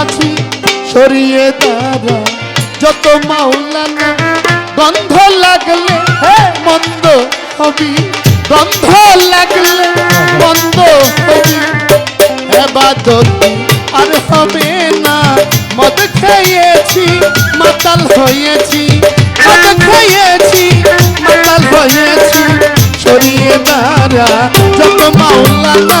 আছি, সরিয়ে দাঁড়া। যত মাওলানা গন্ধ লাগলে মন্দ হবি গন্ধ লাগলে মন্দ হবি এবাদতি আর হবে না, মদ খেয়েছি, মাতাল হয়েছি, মদ খেয়েছি, মাতাল হয়েছি, সরিয়ে দাঁড়া, যত মাওলানা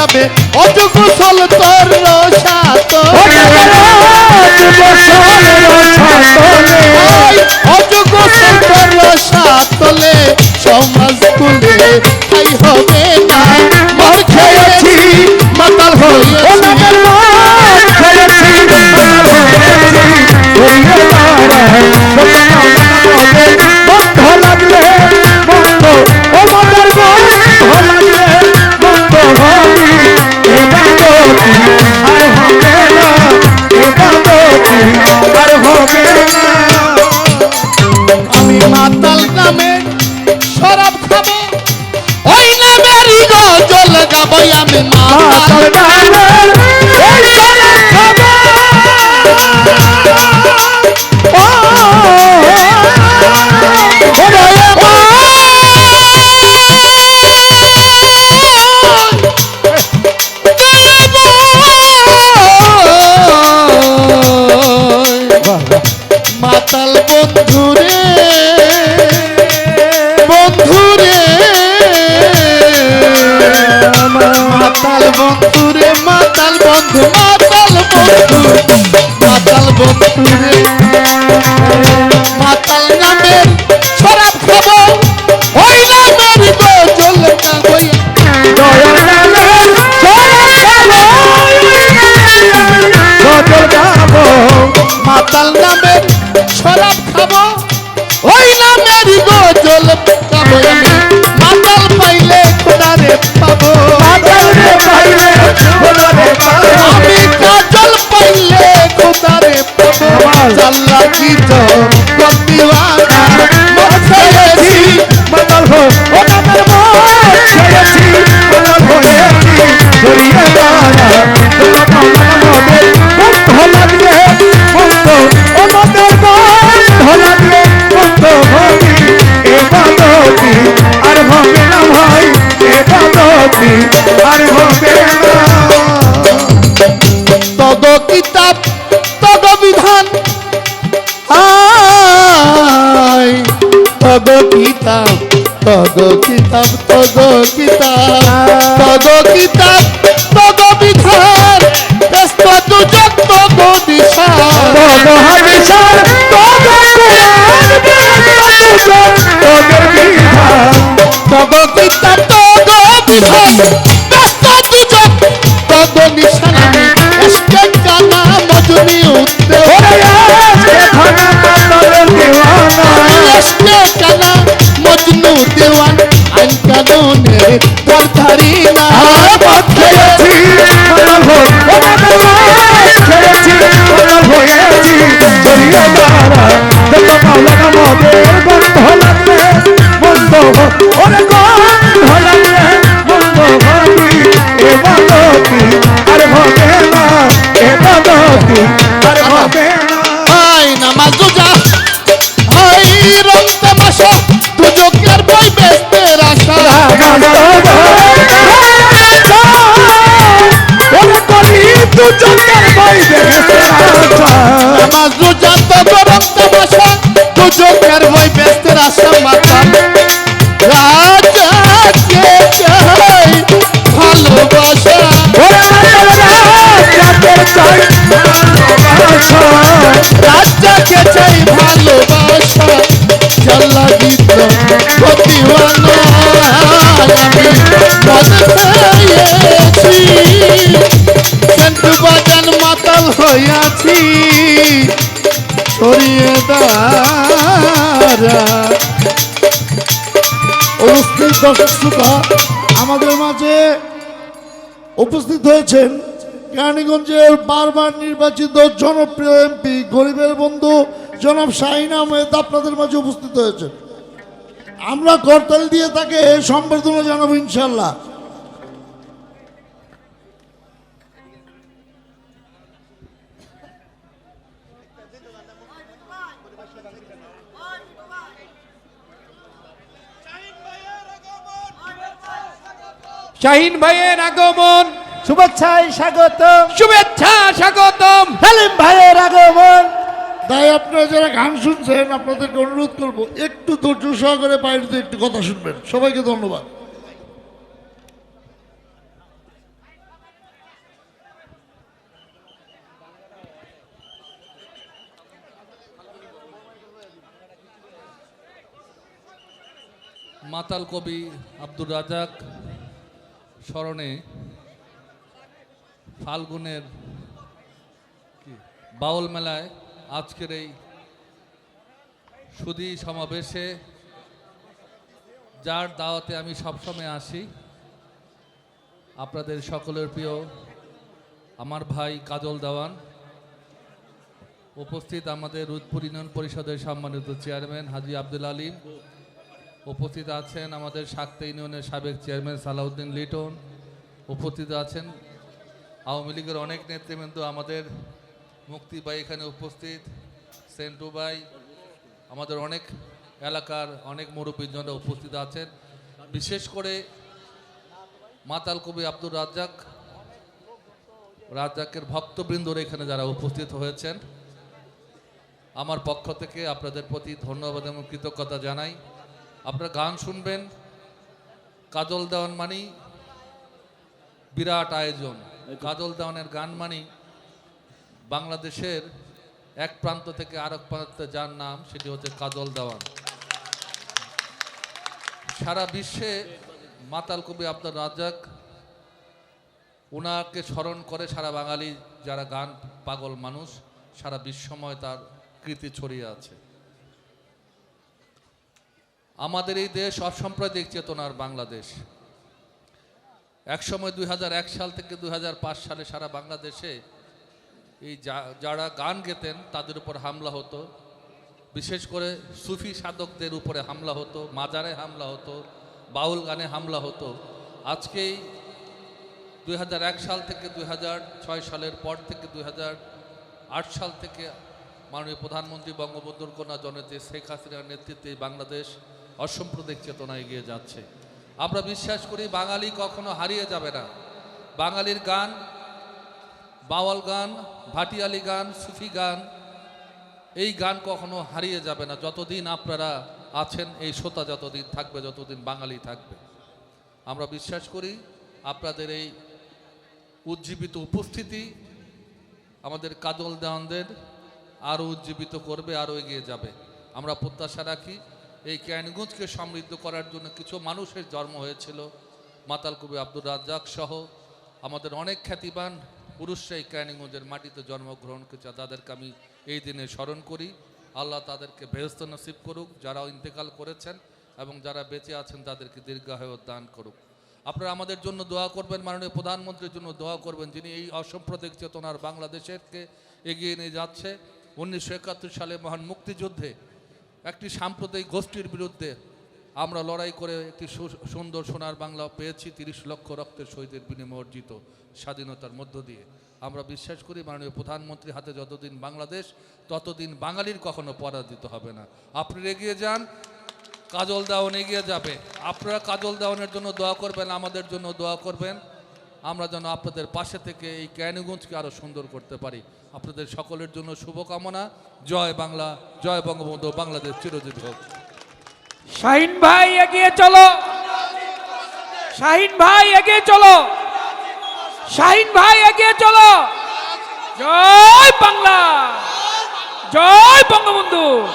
যাবে। অজগুসল তোর গাবো আমি মাতাল মাতাল বন্ধুরে বন্ধুরে আর হবে না। তদ কিতাব তদ বিধান। তদ কিতাব তদ কিতাব তদ কিতাব। তদ কিতাব তদ বিধান। তদ দিশা তদ নিশানামি এসকে কানা মজনি উদ্দেশ এসকে আইন কানুনের দরধারি না তারা উপস্থিত দর্শক শ্রোতা, আমাদের মাঝে উপস্থিত হয়েছেন কেরানীগঞ্জের বারবার নির্বাচিত জনপ্রিয় এমপি গরিবের বন্ধু জনাব শাহিন আহমেদ আপনাদের মাঝে উপস্থিত হয়েছেন। আমরা করতাল দিয়ে তাকে সম্বর্ধনা জানাব ইনশাল্লাহ শাহিন ভাইয়ের আগমন। শুভেচ্ছায় স্বাগতম। শুভেচ্ছা স্বাগতম। হালিম ভাইয়ের আগমন। তাই আপনারা যারা গান শুনছেন আপনাদেরকে অনুরোধ করব একটু ধৈর্য সহকারে বাইরে একটু কথা শুনবেন। সবাইকে ধন্যবাদ। মাতাল কবি আব্দুর রাজাক স্মরণে ফাল্গুনের বাউল মেলায় আজকের এই সুদী সমাবেশে, যার দাওয়াতে আমি সবসময় আসি, আপনাদের সকলের প্রিয় আমার ভাই কাজল দেওয়ান, উপস্থিত আমাদের রুদপুর ইউনিয়ন পরিষদের সম্মানিত চেয়ারম্যান হাজি আব্দুল আলিম উপস্থিত আছেন আমাদের শাক্তা ইউনিয়নের সাবেক চেয়ারম্যান সালাউদ্দিন লিটন। উপস্থিত আছেন আওয়ামী লীগের অনেক নেতৃবৃন্দ আমাদের। মুক্তি ভাই এখানে উপস্থিত, সেন্টু ভাই, আমাদের অনেক এলাকার অনেক মুরব্বীজনরা উপস্থিত আছেন। বিশেষ করে মাতাল কবি আব্দুর রাজ্জাক, রাজ্জাকের ভক্তবৃন্দরা এখানে যারা উপস্থিত হয়েছেন। আমার পক্ষ থেকে আপনাদের প্রতি ধন্যবাদ এবং কৃতজ্ঞতা জানাই। আপনারা গান শুনবেন। কাজল দেওয়ান মানি, বিরাট আয়োজন। কাজল দেওয়ানের গান মানি বাংলাদেশের এক প্রান্ত থেকে আরেক প্রান্তে যার নাম, সেটি হচ্ছে কাজল দেওয়ান। সারা বিশ্বে মাতাল কবি আব্দুল রাজ্জাক ওনাকে স্মরণ করে সারা বাঙালি যারা গান পাগল মানুষ, সারা বিশ্বময় তার কৃতি ছড়িয়ে আছে। আমাদের এই দেশ অসাম্প্রদায়িক চেতনার বাংলাদেশ। একসময় দুই এক সাল থেকে দুই হাজার পাঁচ সালে সারা বাংলাদেশে এই যারা গান গেতেন, তাদের উপর হামলা হতো। বিশেষ করে সুফি সাধকদের উপরে হামলা হতো, মাজারে হামলা হতো, বাউল গানে হামলা হতো। আজকেই দুই হাজার এক সাল থেকে দুই হাজার ছয় সালের পর থেকে দুই হাজার আট সাল থেকে মাননীয় প্রধানমন্ত্রী বঙ্গবন্ধুর কন্যা জননেত্রী শেখ হাসিনার নেতৃত্বে বাংলাদেশ অসাম্প্রদায়িক চেতনা এগিয়ে যাচ্ছে। আমরা বিশ্বাস করি বাঙালি কখনো হারিয়ে যাবে না। বাঙালির গান, বাওয়াল গান, ভাটিয়ালি গান, সুফি গান, এই গান কখনো হারিয়ে যাবে না। যতদিন আপনারা আছেন, এই শ্রোতা যতদিন থাকবে, যতদিন বাঙালি থাকবে। আমরা বিশ্বাস করি আপনাদের এই উজ্জীবিত উপস্থিতি আমাদের কাজল দেওয়ানদের আরও উজ্জীবিত করবে, আরও এগিয়ে যাবে। আমরা প্রত্যাশা রাখি এই ক্যানগঞ্জকে সমৃদ্ধ করার জন্য কিছু মানুষের জন্ম হয়েছিল। মাতাল কবি আব্দুর রাজ্জাক সহ আমাদের অনেক খ্যাতিবান পুরুষরা এই ক্যানিগঞ্জের মাটিতে জন্মগ্রহণ করেছে। তাদেরকে আমি এই দিনে স্মরণ করি। আল্লাহ তাদেরকে বেহস্ত নসিব করুক যারা ইন্তেকাল করেছেন এবং যারা বেঁচে আছেন, তাদেরকে দীর্ঘায়ু দান করুক। আপনারা আমাদের জন্য দোয়া করবেন, মাননীয় প্রধানমন্ত্রীর জন্য দোয়া করবেন, যিনি এই অসাম্প্রদায়িক চেতনার বাংলাদেশেরকে এগিয়ে নিয়ে যাচ্ছে। উনিশশো একাত্তর সালে মহান মুক্তিযুদ্ধে একটি সাম্প্রদায়িক গোষ্ঠীর বিরুদ্ধে আমরা লড়াই করে একটি সুন্দর সোনার বাংলা পেয়েছি, তিরিশ লক্ষ রক্তের শহীদের বিনিময়ে অর্জিত স্বাধীনতার মধ্য দিয়ে। আমরা বিশ্বাস করি মাননীয় প্রধানমন্ত্রীর হাতে যতদিন বাংলাদেশ, ততদিন বাঙালির কখনো পরাজিত হবে না। আপনি এগিয়ে যান, কাজল দাওয়ান এগিয়ে যাবে। আপনারা কাজল দাওয়ানের জন্য দোয়া করবেন, আমাদের জন্য দোয়া করবেন। আমরা যেন আপনাদের পাশে থেকে এই ক্যানুগঞ্জকে আরও সুন্দর করতে পারি। আপনাদের সকলের জন্য শুভকামনা। জয় বাংলা, জয় বঙ্গবন্ধু, বাংলাদেশ চিরজীবী হোক। শাহিন ভাই এগিয়ে চলো। শাহিন ভাই এগিয়ে চলো। শাহিন ভাই এগিয়ে চলো। জয় বাংলা। জয় বঙ্গবন্ধু।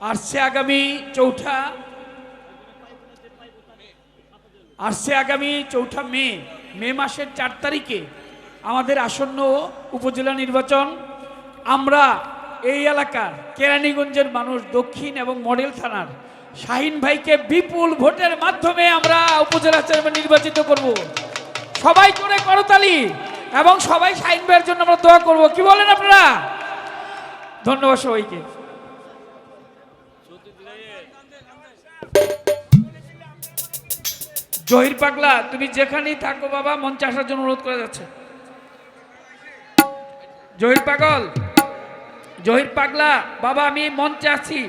আসছে আগামী চৌঠা আসছে আগামী চৌঠা মে মে মাসের চার তারিখে আমাদের আসন্ন উপজেলা নির্বাচন। আমরা এই এলাকার কেরানীগঞ্জের মানুষ দক্ষিণ এবং মডেল থানার শাহিন ভাইকে বিপুল ভোটের মাধ্যমে আমরা উপজেলা চেয়ারম্যান নির্বাচিত করব। সবাই করে করতালি এবং সবাই শাহিন ভাইয়ের জন্য আমরা দোয়া করব। কি বলেন আপনারা? ধন্যবাদ সবাইকে। জহির পাগলা, তুমি যেখানেই থাকো বাবা, মঞ্চে আসার জন্য অনুরোধ করা যাচ্ছে। জহির পাগল। জহির পাগলা, বাবা, আমি মঞ্চে আছি।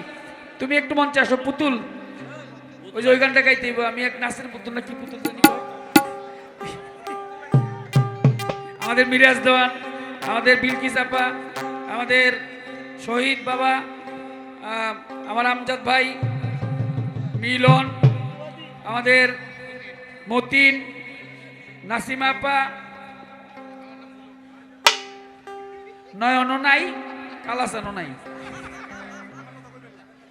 তুমি একটু মঞ্চে আসো, পুতুল। ওই যে ওই গানটা গাইতে। আমি এক নাচের পুতুল না, কি পুতুল আমাদের মিরাজ দেওয়ান, আমাদের বিলকিস আপা, আমাদের শহীদ বাবা আমার আমজাদ ভাই, মিলন, আমাদের মতিন, নাসিমা আপা নাই। কালাসানও নাই।